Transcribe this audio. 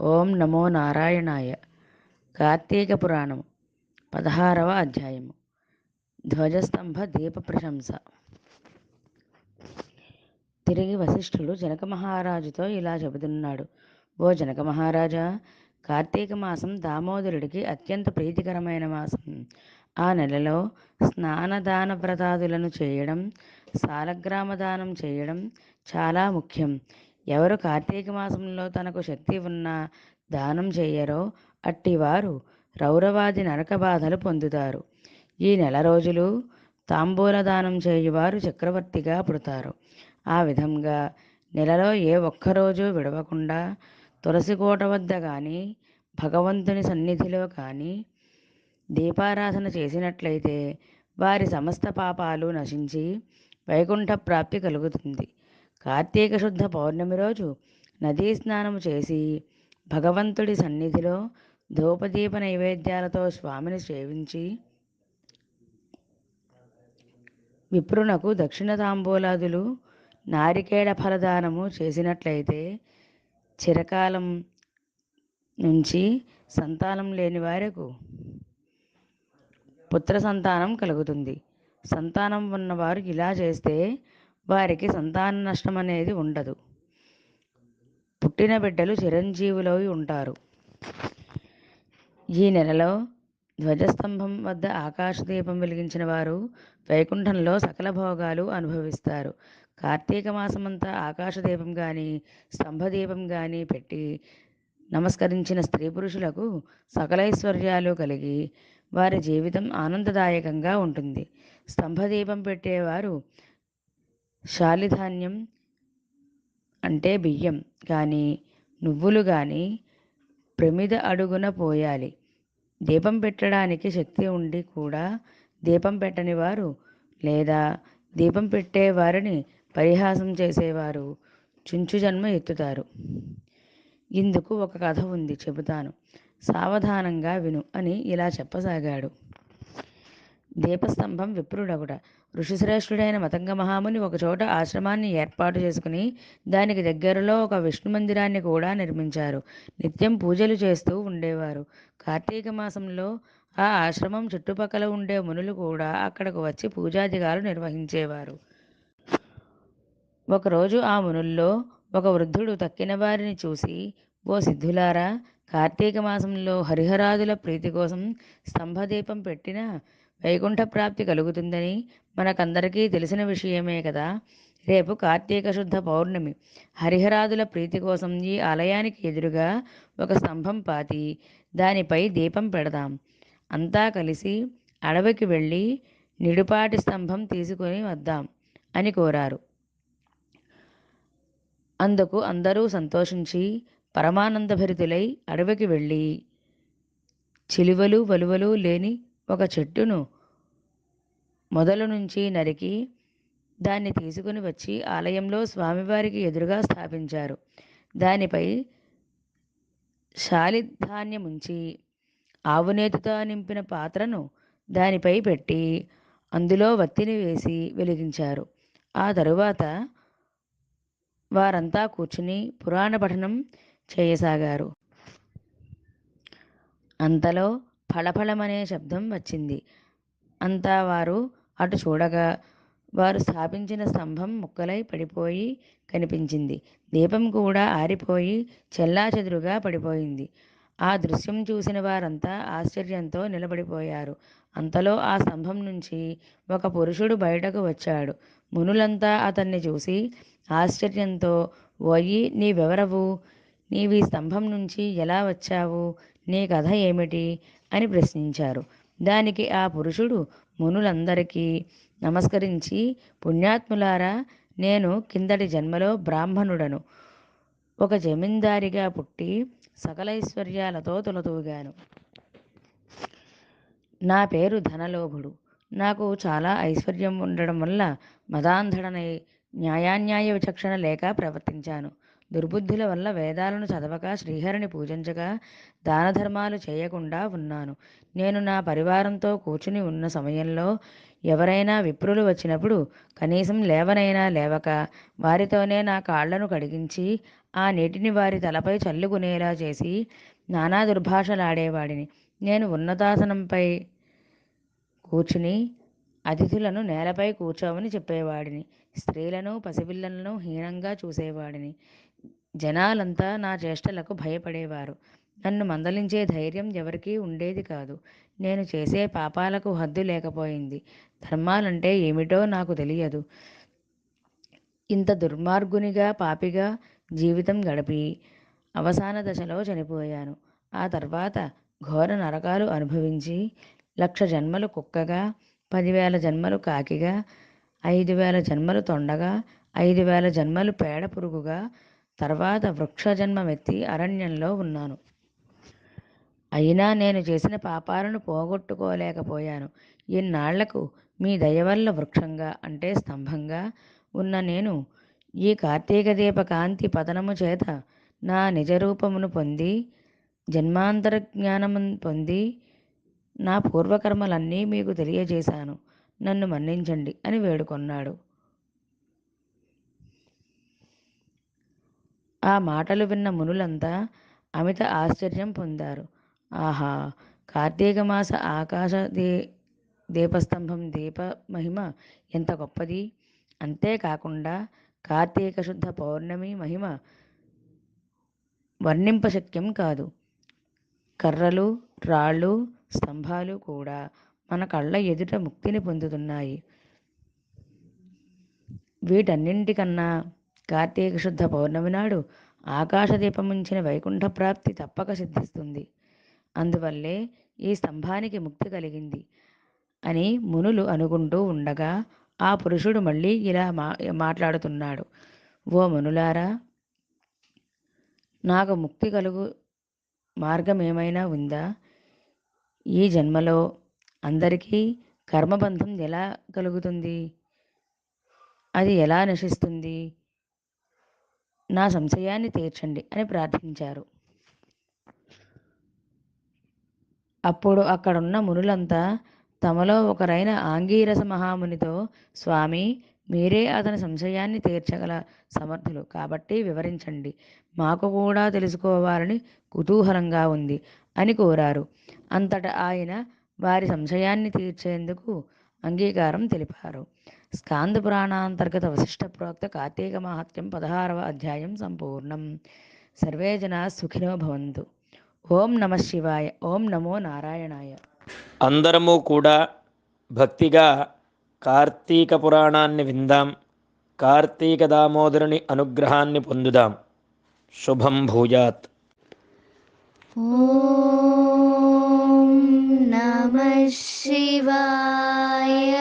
ఓం నమో నారాయణాయ. కార్తీక పురాణము పదహారవ అధ్యాయము. ధ్వజస్తంభ దీప ప్రశంస. తిరిగి వశిష్ఠుడు జనక మహారాజుతో ఇలా చెబుతున్నాడు. ఓ జనక మహారాజా కార్తీక మాసం దామోదరుడికి అత్యంత ప్రీతికరమైన మాసం. ఆ నెలలో స్నానదాన వ్రతాదులను చేయడం సాలగ్రామ దానం చేయడం చాలా ముఖ్యం. ఎవరు కార్తీక మాసంలో తనకు శక్తి ఉన్న దానం చేయరో అట్టివారు రౌరవాది నరక బాధలు పొందుతారు. ఈ నెల రోజులు తాంబూల దానం చేయువారు చక్రవర్తిగా పుడతారు. ఆ విధంగా నెలలో ఏ ఒక్కరోజు విడవకుండా తులసి కోట వద్ద కానీ భగవంతుని సన్నిధిలో కానీ దీపారాధన చేసినట్లయితే వారి సమస్త పాపాలు నశించి వైకుంఠ ప్రాప్తి కలుగుతుంది. కార్తీక శుద్ధ పౌర్ణమి రోజు నదీ స్నానం చేసి భగవంతుడి సన్నిధిలో ధూపదీప నైవేద్యాలతో స్వామిని సేవించి విప్రునకు దక్షిణ తాంబూలాదులు నారికేళ ఫలదానము చేసినట్లయితే చిరకాలం నుంచి సంతానం లేని వారకు పుత్ర సంతానం కలుగుతుంది. సంతానం ఉన్నవారు ఇలా చేస్తే వారికి సంతాన నష్టం అనేది ఉండదు. పుట్టిన బిడ్డలు చిరంజీవులై ఉంటారు. ఈ నెలలో ధ్వజస్తంభం వద్ద ఆకాశదీపం వెలిగించిన వారు వైకుంఠంలో సకల భోగాలు అనుభవిస్తారు. కార్తీక మాసమంతా ఆకాశదీపం కానీ స్తంభదీపం కానీ పెట్టి నమస్కరించిన స్త్రీ పురుషులకు సకలైశ్వర్యాలు కలిగి వారి జీవితం ఆనందదాయకంగా ఉంటుంది. స్తంభదీపం పెట్టేవారు శాలిధాన్యం అంటే బియ్యం కానీ నువ్వులు కానీ ప్రమిద అడుగున పోయాలి. దీపం పెట్టడానికి శక్తి ఉండి కూడా దీపం పెట్టని వారు లేదా దీపం పెట్టేవారిని పరిహాసం చేసేవారు చుంచు జన్మ ఎత్తుతారు. ఇందుకు ఒక కథ ఉంది చెబుతాను. సావధానంగా విను అని ఇలా చెప్పసాగాడు. దీపస్తంభం విప్రుడగుట. ఋషిశ్రేష్ఠుడైన మతంగ మహాముని ఒకచోట ఆశ్రమాన్ని ఏర్పాటు చేసుకుని దానికి దగ్గరలో ఒక విష్ణు మందిరాన్ని కూడా నిర్మించారు. నిత్యం పూజలు చేస్తూ ఉండేవారు. కార్తీక మాసంలో ఆ ఆశ్రమం చుట్టుపక్కల ఉండే మునులు కూడా అక్కడకు వచ్చి పూజాదిగాలు నిర్వహించేవారు. ఒకరోజు ఆ మునుల్లో ఒక వృద్ధుడు తక్కిన వారిని చూసి ఓ సిద్ధులారా కార్తీక మాసంలో హరిహరాదుల ప్రీతి కోసం స్తంభదీపం పెట్టిన వైకుంఠ ప్రాప్తి కలుగుతుందని మనకందరికీ తెలిసిన విషయమే కదా. రేపు కార్తీక శుద్ధ పౌర్ణమి. హరిహరాదుల ప్రీతి కోసం ఈ ఆలయానికి ఎదురుగా ఒక స్తంభం పాతి దానిపై దీపం పెడదాం. అంతా కలిసి అడవికి వెళ్ళి నిడుపాటి స్తంభం తీసుకొని వద్దాం అని కోరారు. అందుకు అందరూ సంతోషించి పరమానందభరితులై అడవికి వెళ్ళి చిలువలు వలువలు లేని ఒక చెట్టును మొదలు నుంచి నరికి దాన్ని తీసుకుని వచ్చి ఆలయంలో స్వామివారికి ఎదురుగా స్థాపించారు. దానిపై శాలిధాన్యముంచి ఆవునేతితో నింపిన పాత్రను దానిపై పెట్టి అందులో వత్తిని వేసి వెలిగించారు. ఆ తరువాత వారంతా కూర్చుని పురాణ పఠనం చేయసాగారు. అంతలో ఫళఫళమనే శబ్దం వచ్చింది. అంతా వారు అటు చూడగా వారు స్థాపించిన స్తంభం ముక్కలై పడిపోయి కనిపించింది. దీపం కూడా ఆరిపోయి చెల్లాచెదురుగా పడిపోయింది. ఆ దృశ్యం చూసిన వారంతా ఆశ్చర్యంతో నిలబడిపోయారు. అంతలో ఆ స్తంభం నుంచి ఒక పురుషుడు బయటకు వచ్చాడు. మునులంతా అతన్ని చూసి ఆశ్చర్యంతో ఓయి నీవెవరవు? నీవి స్తంభం నుంచి ఎలా వచ్చావు? నీ కథ ఏమిటి? అని ప్రశ్నించారు. దానికి ఆ పురుషుడు మునులందరికీ నమస్కరించి పుణ్యాత్ములారా నేను కిందటి జన్మలో బ్రాహ్మణుడను. ఒక జమీందారిగా పుట్టి సకలైశ్వర్యాలతో తులతూగాను. నా పేరు ధనలోభుడు. నాకు చాలా ఐశ్వర్యం ఉండడం వల్ల మదాంధడనై న్యాయాన్యాయ విచక్షణ లేక ప్రవర్తించాను. దుర్బుద్ధుల వల్ల వేదాలను చదవక శ్రీహరిని పూజించక దాన ధర్మాలు చేయకుండా ఉన్నాను. నేను నా పరివారంతో కూర్చుని ఉన్న సమయంలో ఎవరైనా విప్రులు వచ్చినప్పుడు కనీసం లేవనైనా లేవక వారితోనే నా కాళ్ళను కడిగించి ఆ నీటిని వారి తలపై చల్లుకునేలా చేసి నానా దుర్భాషలాడేవాడిని. నేను ఉన్నతాసనంపై కూర్చుని అతిథులను నేలపై కూర్చోమని చెప్పేవాడిని. స్త్రీలను పసిపిల్లలను హీనంగా చూసేవాడిని. జనాలంతా నా చేష్టలకు భయపడేవారు. నన్ను మందలించే ధైర్యం ఎవరికీ ఉండేది కాదు. నేను చేసే పాపాలకు హద్దు లేకపోయింది. ధర్మాలంటే ఏమిటో నాకు తెలియదు. ఇంత దుర్మార్గునిగా పాపిగా జీవితం గడిపి అవసాన దశలో చనిపోయాను. ఆ తర్వాత ఘోర నరకాలు అనుభవించి లక్ష జన్మలు కుక్కగా పదివేల జన్మలు కాకిగా ఐదు వేల జన్మలు తొండగా ఐదు వేల జన్మలు పేడ పురుగుగా తర్వాత వృక్ష జన్మమెత్తి అరణ్యంలో ఉన్నాను. అయినా నేను చేసిన పాపాలను పోగొట్టుకోలేకపోయాను. ఇన్నాళ్ళకు మీ దయ వల్ల వృక్షంగా అంటే స్తంభంగా ఉన్న నేను ఈ కార్తీక దీప కాంతి పతనము చేత నా నిజరూపమును పొంది జన్మాంతర జ్ఞానము పొంది నా పూర్వకర్మలన్నీ మీకు తెలియజేశాను. నన్ను మన్నించండి అని వేడుకొన్నాడు. ఆ మాటలు విన్న మునులంతా అమిత ఆశ్చర్యం పొందారు. ఆహా! కార్తీక మాస ఆకాశ దీ దీపస్తంభం దీప మహిమ ఎంత గొప్పది! అంతేకాకుండా కార్తీక శుద్ధ పౌర్ణమి మహిమ వర్ణింపశక్యం కాదు. కర్రలు రాళ్ళు స్తంభాలు కూడా మన కళ్ళ ఎదుట ముక్తిని పొందుతున్నాయి. వీటన్నింటికన్నా కార్తీక శుద్ధ పౌర్ణమి నాడు ఆకాశదీపముంచిన వైకుంఠ ప్రాప్తి తప్పక సిద్ధిస్తుంది. అందువల్లే ఈ స్తంభానికి ముక్తి కలిగింది అని మునులు అనుకుంటూ ఉండగా ఆ పురుషుడు మళ్ళీ ఇలా మా మాట్లాడుతున్నాడు. ఓ మునులారా నాకు ముక్తి కలుగు మార్గం ఏమైనా ఉందా? ఈ జన్మలో అందరికీ కర్మబంధం ఎలా కలుగుతుంది? అది ఎలా నశిస్తుంది? నా సంశయాన్ని తీర్చండి అని ప్రార్థించారు. అప్పుడు అక్కడున్న మునులంతా తమలో ఒకరైన ఆంగీరస మహామునితో స్వామి మీరే అతని సంశయాన్ని తీర్చగల సమర్థులు కాబట్టి వివరించండి. మాకు కూడా తెలుసుకోవాలని కుతూహలంగా ఉంది అని కోరారు. అంతటా ఆయన వారి సంశయాన్ని తీర్చేందుకు అంగీకారం తెలిపారు. స్కాంద పురాణాంతర్గత వశిష్ఠ ప్రోక్త కార్తీక మహాత్మ్యం పదహారవ అధ్యాయం సంపూర్ణం. సర్వే జనా సుఖినో భవంతు. ఓం నమ శివాయ ఓం నమో నారాయణాయ. అందరము కూడా భక్తిగా కార్తీక పురాణాన్ని విందాం. కార్తీక దామోదరుని అనుగ్రహాన్ని పొందుదాం. శుభం భూయాత్. नमः शिवाय।